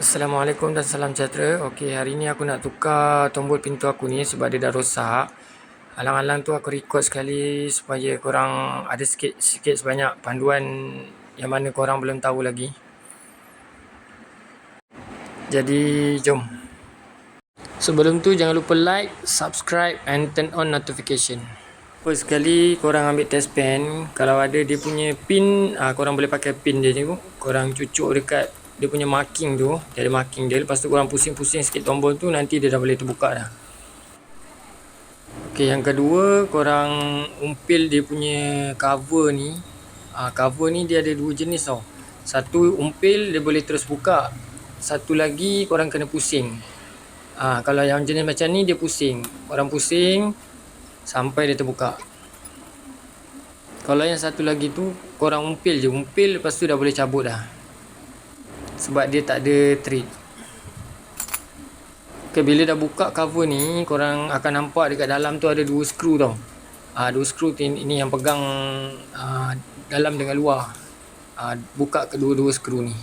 Assalamualaikum dan salam sejahtera. Okey, hari ni aku nak tukar tombol pintu aku ni sebab dia dah rosak. Alang-alang tu aku record sekali supaya korang ada sikit sikit sebanyak panduan yang mana korang belum tahu lagi. Jadi, jom. Sebelum tu jangan lupa like, subscribe and turn on notification. First sekali korang ambil test pen, kalau ada dia punya pin, ah korang boleh pakai pin dia tu. Korang cucuk dekat dia punya marking tu dia ada marking dia. Lepas tu korang pusing-pusing sikit tombol tu nanti dia dah boleh terbuka dah. Ok yang kedua korang umpil dia punya cover ni. Ha, cover ni dia ada dua jenis tau. Satu umpil dia boleh terus buka. Satu lagi korang kena pusing. Ha, kalau yang jenis macam ni dia pusing. Korang pusing sampai dia terbuka. Kalau yang satu lagi tu korang umpil je. Umpil lepas tu dah boleh cabut dah sebab dia tak ada thread Okay, bila dah buka cover ni korang akan nampak dekat dalam tu ada dua skru tau. Uh, dua skru ni, ini yang pegang uh, dalam dengan luar. Uh, buka kedua-dua skru ni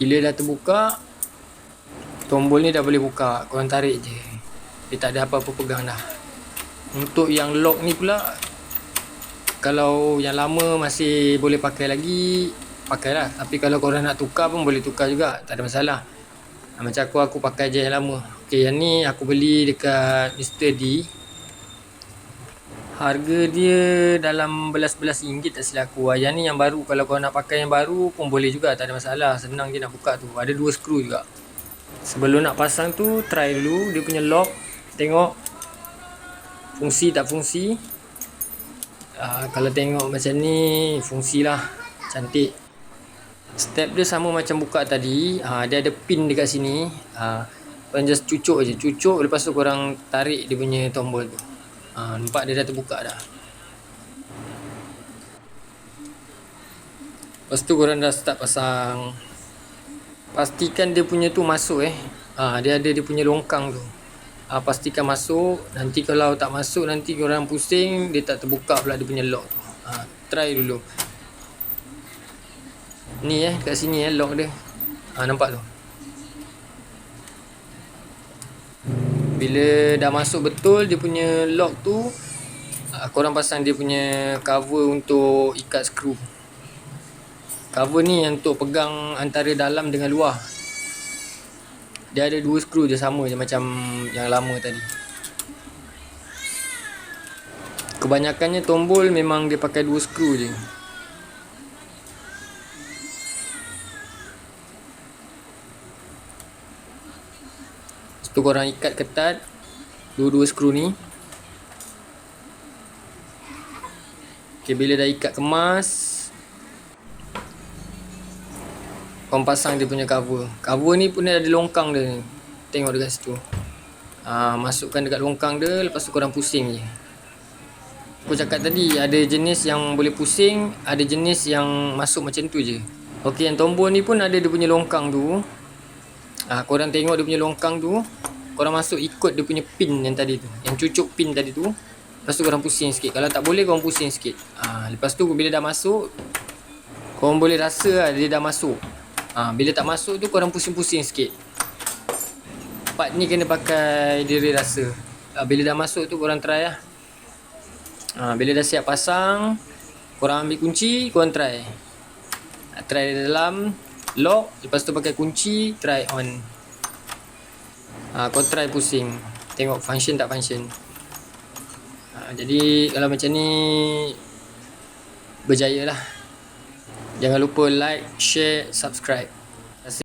bila dah terbuka tombol ni dah boleh buka. Korang tarik je. Dia tak ada apa-apa pegang dah. Untuk yang lock ni pula kalau yang lama masih boleh pakai lagi pakailah. Tapi kalau korang nak tukar pun boleh tukar juga. Tak ada masalah. Macam aku aku pakai je yang lama. Ok yang ni aku beli dekat Mr. D harga dia dalam belas-belas ringgit tak silap aku. Yang ni yang baru. Kalau kau nak pakai yang baru pun boleh juga. Tak ada masalah. Senang je nak buka tu. Ada dua skru juga. Sebelum nak pasang tu, try dulu. Dia punya lock. Tengok. Fungsi tak fungsi. Uh, kalau tengok macam ni, fungsi lah. Cantik. Step dia sama macam buka tadi. Uh, dia ada pin dekat sini. Uh, korang just cucuk je. Cucuk. Lepas tu korang tarik dia punya tombol tu. Ha, nampak dia dah terbuka dah. Lepas tu korang dah start pasang. Pastikan dia punya tu masuk eh. Ha, dia ada dia punya longkang tu. Ha, pastikan masuk. Nanti kalau tak masuk nanti korang pusing. Dia tak terbuka pula dia punya lock tu. Ha, try dulu. Ni eh kat sini eh lock dia. Ha, nampak tu. Bila dah masuk betul dia punya lock tu uh, korang pasang dia punya cover untuk ikat skru. Cover ni yang untuk pegang antara dalam dengan luar. Dia ada dua skru je sama je macam yang lama tadi. Kebanyakannya tombol memang dia pakai dua skru je tu korang ikat ketat dua-dua skru ni. Ok bila dah ikat kemas korang pasang dia punya cover. Cover ni pun ada longkang dia tengok dekat situ. Ha, masukkan dekat longkang dia lepas tu korang pusing je. Aku cakap tadi ada jenis yang boleh pusing ada jenis yang masuk macam tu je. Ok yang tombol ni pun ada dia punya longkang tu. Ha, korang tengok dia punya longkang tu korang masuk ikut dia punya pin yang tadi tu. Yang cucuk pin tadi tu. Lepas tu korang pusing sikit. Kalau tak boleh korang pusing sikit. Ha, lepas tu bila dah masuk korang boleh rasa lah dia dah masuk. Ha, bila tak masuk tu korang pusing-pusing sikit. Part ni kena pakai diri rasa. Ha, bila dah masuk tu korang try lah. Ha, bila dah siap pasang korang ambil kunci korang try. Ha, try dalam lock. Lepas tu pakai kunci try on ha, kau try pusing. Tengok function tak function. Ha, jadi kalau macam ni berjaya lah jangan lupa like share subscribe